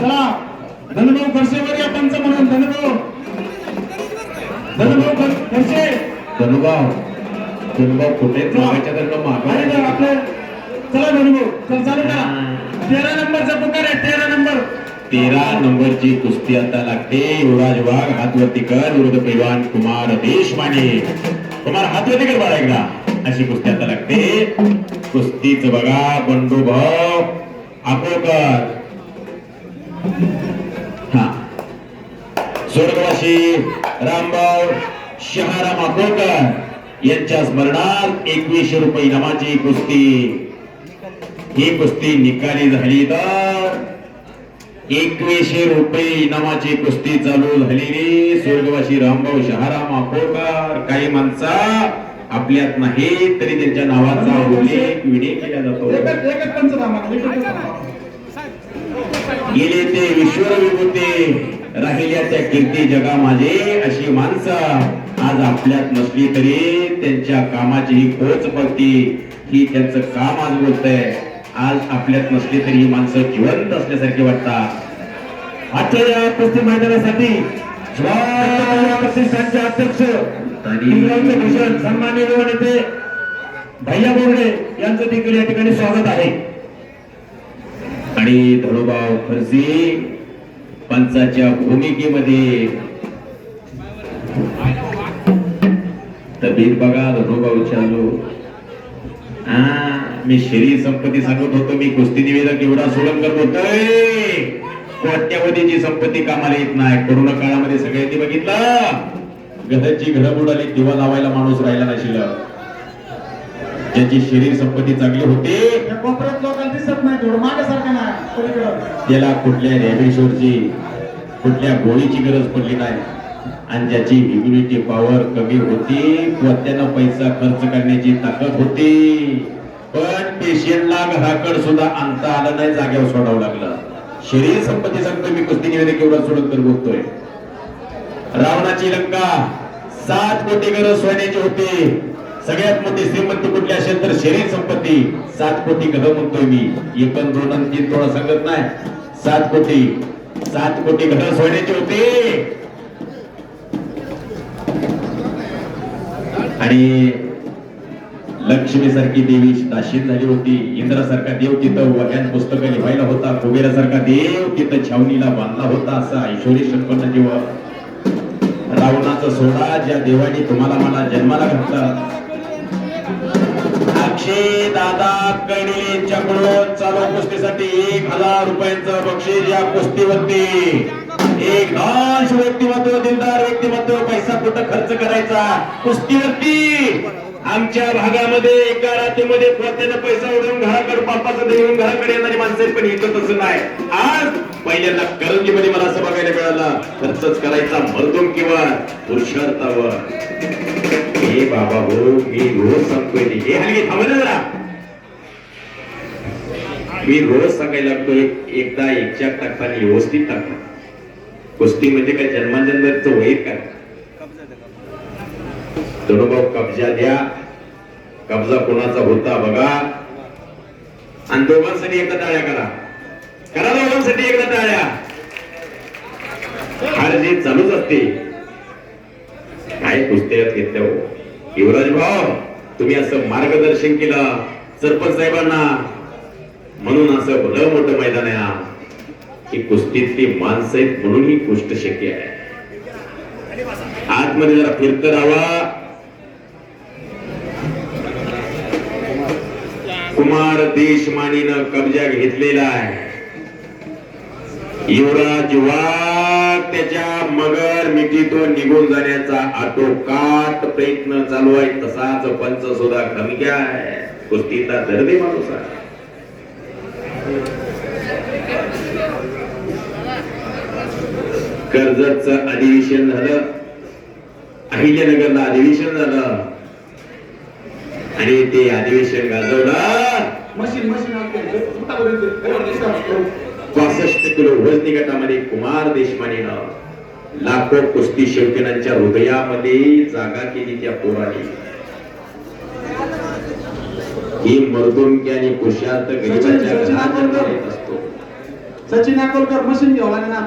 चला. धनुभाऊ खर्चेवर या पंच म्हणून. धनुभाऊ. धनुभाऊ खर्चे धनुभाव धनुभाव कुठे? तर आपले चला धनुभाऊ. चल चालू करा. तेरा नंबरचा पुकार आहे तेरा नंबर. तेरा नंबरची कुस्ती आता लागते. युवराज वाघ हातवरती कर. विरुद्ध पैलवान कुमार देशमाने कुमार हातवरती कर बाळा एकदा. अशी कुस्ती आता लागते. कुस्तीच बघा बंडू भाऊ. आकोकर हा. स्वर्गवासी रामभाऊ शहाराम आकोकर यांच्या स्मरणात एकवीसशे रुपये इनामाची कुस्ती. ही कुस्ती निकाली झाली तर एकवीसशे रुपये इनामाची कुस्ती चालू झालेली. स्वर्गवासी रामभाऊ शहाराम आकोकर काही माणसा आपल्यात नाही तरी त्यांच्या नावाचा उल्लेख विडे केला जातो. गेले ते विश्वर विभूते राहिल्या त्या कीर्ती जगा माझे अशी माणसं आज आपल्यात नसली तरी त्यांच्या कामाची ही खोच बघती. ही त्यांचं काम आज बोलतंय. आज आपल्यात नसली तरी ही माणसं जिवंत असल्यासारखी वाटतात. आजच्या या कुस्ती मैदानासाठी. प्रतिष्ठानचे अध्यक्ष भूषण सन्मान्य नेते भैया बोर्डे यांचं देखील या ठिकाणी स्वागत आहे. आणि धनुभाव खरसे पंचाच्या भूमिकेमध्ये. तब्येत बघा धनुभाव चालू. हा मी शरीर संपत्ती सांगत होतो मी कुस्ती निवेदक एवढा सोडंकर बोलतोय. कोट्यावधीची संपत्ती कामाला येत नाही. कोरोना काळामध्ये सगळ्यांनी बघितलं. घराची घडं बुडाली दिवा लावायला माणूस राहिला नशील ज्याची शरीर संपत्ती चांगली होती या कोपऱ्यात लोकांना दिसत नाही थोडं मागासारखं नाही पलीकडं. त्याला कुठल्या रॅबिशोरची कुठल्या गोळीची गरज पडली नाही. आणि ज्याची इम्युनिटी पॉवर कमी होती व त्यानं पैसा खर्च करण्याची ताकद होती. पण पेशंटला घराकड सुद्धा आणता आलं नाही जागेवर सोडावं लागलं. शरीर संपत्ती सांगतो मी कुस्ती निवेदक एवढा सोडत तर बोलतोय. रावणाची लंका सात कोटी गरज सोन्याची होती. सगळ्यात मोठी श्रीमंती कुठली असेल तर शरीर संपत्ती सात कोटी गह म्हणतोय मी. एक दोन आणि तीन थोडा सांगत नाही. सात कोटी सात कोटी घरं सोन्याची होते. आणि लक्ष्मी सारखी देवी दाशीन झाली होती. इंद्रासारखा देव तिथं वह्यान पुस्तक लिहायला होता. कुबेरासारखा देव तिथं छावणीला बांधला होता. असा ऐश्वरी संपन्न जीव रावणाचा सोडा ज्या देवाने तुम्हाला मला जन्माला घातला अक्षय दादा कडे चकडो चालू कुस्तीसाठी एक हजार रुपयांचं बक्षीस या कुस्तीवरती. एक दाश व्यक्तिमत्व दिलदार व्यक्तिमत्व पैसा कुठं खर्च करायचा? कुस्तीवरती. आमच्या भागामध्ये एका रात्रीमध्ये प्रत्येक पैसा उडवून घराकडे बापाचं देऊन घराकडे येणारी माणसं पण येत तसं नाही. आज पहिल्यांदा करंजीमध्ये मला असं बघायला मिळालं. खर्चच करायचा मर्दूम किंवा पुरुषार्थावर. हे बाबा हो मी रोज सांगतोय हे हल्ली थांबा जरा. मी रोज सांगायला लागतोय एकदा एकच्या टाकताना व्यवस्थित टाकतो कुस्ती म्हणजे काय जन्माजन्माचं वैर काय? धनुभाऊ कब्जा द्या. कब्जा कोणाचा होता बघा. आणि दोघांसाठी एकदा टाळ्या करा. करा दोघांसाठी एकदा टाळ्या. हार चालूच असते. काय कुस्त्यात घेतल्या हो? युवराज भाऊ तुम्ही असं मार्गदर्शन केलं सरपंच साहेबांना. म्हणून असं भलं मोठं मैदान आहे की कुस्तीतली माणसं आहेत म्हणून ही गोष्ट शक्य आहे. आतमध्ये जरा फिरत राहावा कुमार देशमानीनं कब्जा घेतलेला आहे. युवराज वाघ त्याच्या मगर मिठीतून निघून जाण्याचा आटोकाट प्रयत्न चालू आहे. तसाच पंच सुद्धा खमक्या आहे. कुस्तीचा दर्दी माणूस आहे. कर्जतचं अधिवेशन झालं. अहिल्यानगरला अधिवेशन झालं. आणि ते अधिवेशन गाजवलं मशीन मशीन. पासष्ट किलो वजनी गटामध्ये कुमार देशमानेनं लाखो कुस्ती शौकीनांच्या हृदयामध्ये जागा केली त्या पोराने. ही मर्दुमकी आणि गरिबाच्या घरात असतो. सचिन अकोलकर मशीन घेऊ ना.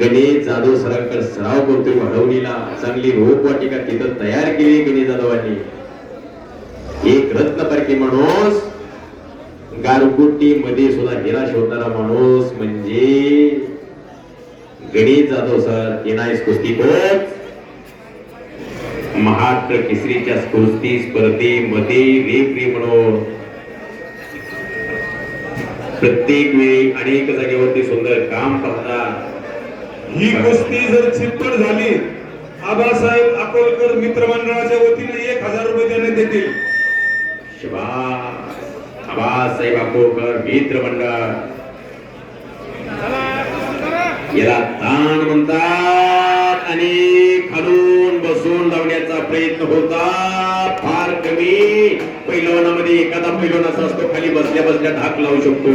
गणेश जाधव सरांकडे सराव करतोय वाढवणीला. चांगली रोपवाटिका तिथं तयार केली गणेश जाधवांनी. एक रत्नपैकी माणूस गारगुट्टी मध्ये सुद्धा निराश होणारा माणूस म्हणजे गणेश जाधव सर एनआयस कुस्ती कोच महाराष्ट्र केसरीच्या कुस्ती स्पर्धेमध्ये रेफरी म्हणून प्रत्येक वेळी अनेक जागेवरती सुंदर काम करतात ही कुस्ती जर चितपट झाली आबासाहेब अकोलकर मित्रमंडळाच्या वतीने एक हजार रुपये देण्यात येतील. शिवा आबासाहेब अकोकर मित्र मंडळ. याला ताण म्हणतात आणि खालून बसून लावण्याचा प्रयत्न होता फार कमी पैलवानामध्ये एखादा पैलवान असा असतो खाली बसल्या बसल्या ढाक लावू शकतो.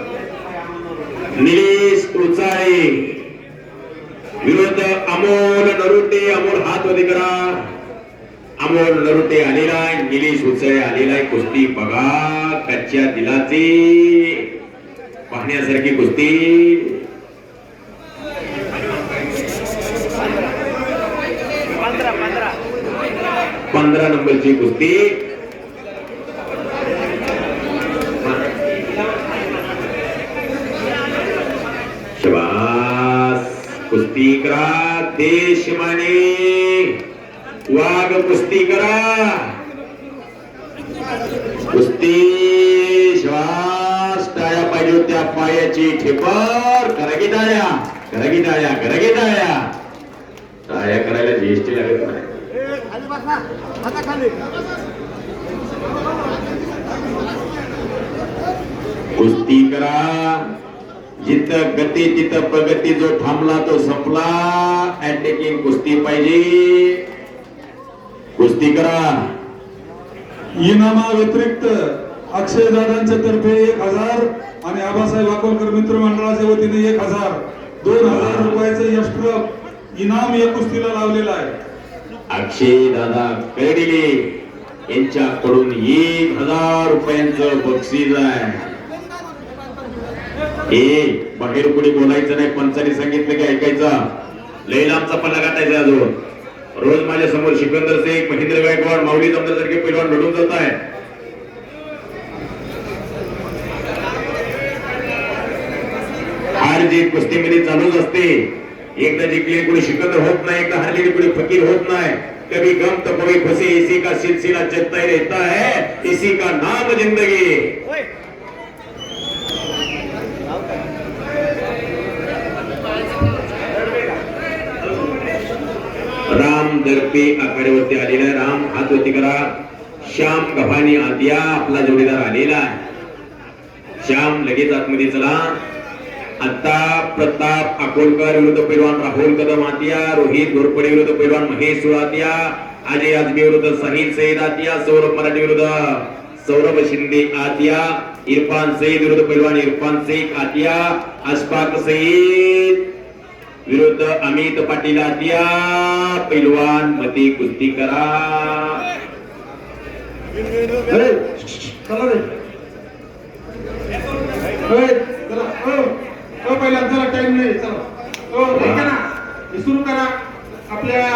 निलेश कुळचाळे विरुद्ध अमोल नरुटे अमोल हात वरती करा अमोल नरुटे आलेला आहे निलेश उचळे आलेला आहे कुस्ती बघा कच्च्या दिलाचे. पाहण्यासारखी कुस्ती. पंधरा नंबरची कुस्ती. श्वास कुस्ती करा देशमाने वाघ कुस्ती करा कुस्ती श्वास टाळ्या पाहिजे होत्या पायाची ठेपर करगी टाळ्या करगी टाळ्या करगी टाळ्या टाळ्या करायला जीएसटी लागत नाही. कुस्ती करा जिथं गती तिथं प्रगती जो थांबला तो संपला. अटॅकिंग कुस्ती पाहिजे कुस्ती करा. इनामा व्यतिरिक्त अक्षय दादांच्या तर्फे एक हजार आणि आबासाहेब अकोलकर मित्र मंडळाच्या वतीने एक हजार. दोन हजार रुपयाचं यश इनाम या कुस्तीला लावलेलं आहे. अक्षय दादा कर्डिले यांच्याकडून एक हजार रुपयांचं बक्षीस आहे. ए बाहेर कोणी बोलायचं नाही पंचाने सांगितलं की ऐकायचा. लई लांबचा पल्ला गाठायचा अजून. रोज माझ्यासमोर सिकंदर शेख महेंद्र गायकवाड माऊली जमदार सारखे पैलवान लढून जात आहे हार कुस्ती कुस्तीमध्ये चालूच असते. एकदा जिंकले कुणी सिकंदर होत नाही एकदा हरलेली कुणी फकीर होत नाही. कभी गम तो कभी खुशी इसी का सिलसिला चलता ही रहता है इसी का नाम जिंदगी. राम दर्पे आखाड्यावरती आलेला आहे. राम हात वरती करा. श्याम गव्हाणी आदिया आपला जोडीदार आलेला आहे. श्याम लगेच आतमध्ये चला. आता प्रताप अकोलकर विरुद्ध पैलवान राहुल कदम आतिया रोहित घोरपडे विरुद्ध पैलवान महेश सुळातिया अजय आजमी विरुद्ध साहिल सईद आतिया सौरभ मराठी विरुद्ध सौरभ शिंदे आतिया इरफान सईद विरुद्ध पैलवान इरफान शेख आतिया अशफाक सईद विरुद्ध अमित पाटील आतिया पैलवान मती कुस्ती करा. चला टाइम नाही चला. ऐका ना. हे सुरू करा. आपल्या